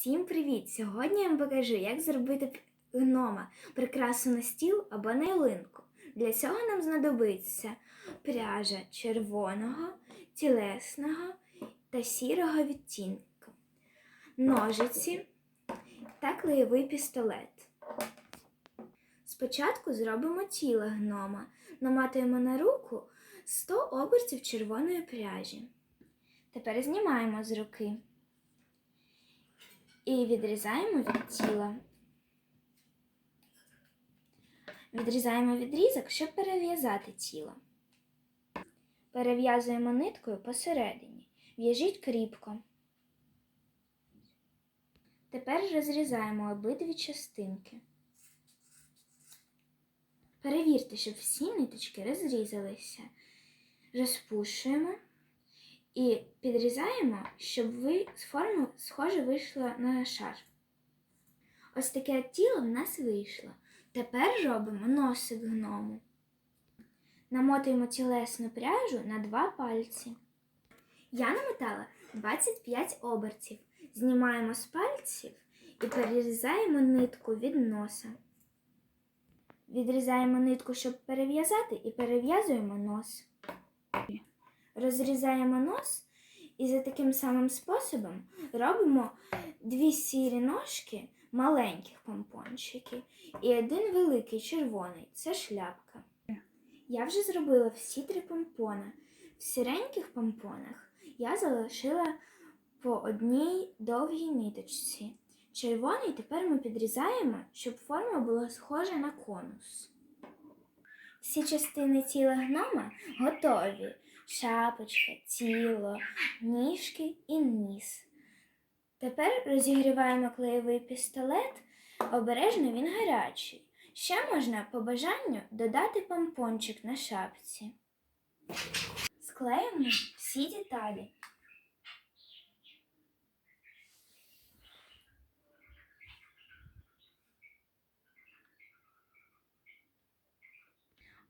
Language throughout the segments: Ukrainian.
Всім привіт! Сьогодні я вам покажу, як зробити гнома, прикрасу на стіл або на ялинку. Для цього нам знадобиться пряжа червоного, тілесного та сірого відтінку, ножиці та клеєвий пістолет. Спочатку зробимо тіло гнома, наматуємо на руку 100 обертів червоної пряжі. Тепер знімаємо з руки і відрізаємо від тіла. Відрізаємо відрізок, щоб перев'язати тіло. Перев'язуємо ниткою посередині. В'яжіть кріпко. Тепер розрізаємо обидві частинки. Перевірте, щоб всі ниточки розрізалися. Розпушуємо і підрізаємо, щоб ви з форми схоже вийшло на шар. Ось таке тіло в нас вийшло. Тепер робимо носик гному. Намотуємо тілесну пряжу на два пальці. Я намотала 25 обертів. Знімаємо з пальців і перерізаємо нитку від носа. Відрізаємо нитку, щоб перев'язати, і перев'язуємо нос. Розрізаємо нос і за таким самим способом робимо дві сірі ножки маленьких помпончиків і один великий червоний це шляпка. Я вже зробила всі три помпона. В сіреньких помпонах я залишила по одній довгій ниточці. Червоний тепер ми підрізаємо, щоб форма була схожа на конус. Всі частини тіла гнома готові шапочка, тіло, ніжки і ніс. Тепер розігріваємо клеєвий пістолет, обережно він гарячий. Ще можна по бажанню додати помпончик на шапці. Склеїмо всі деталі.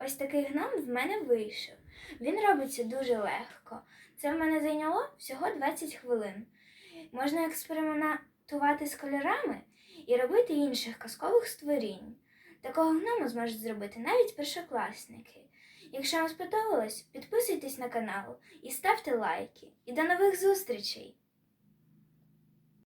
Ось такий гном в мене вийшов. Він робиться дуже легко. Це в мене зайняло всього 20 хвилин. Можна експериментувати з кольорами і робити інших казкових створінь. Такого гному зможуть зробити навіть першокласники. Якщо вам сподобалось, підписуйтесь на канал і ставте лайки. І до нових зустрічей!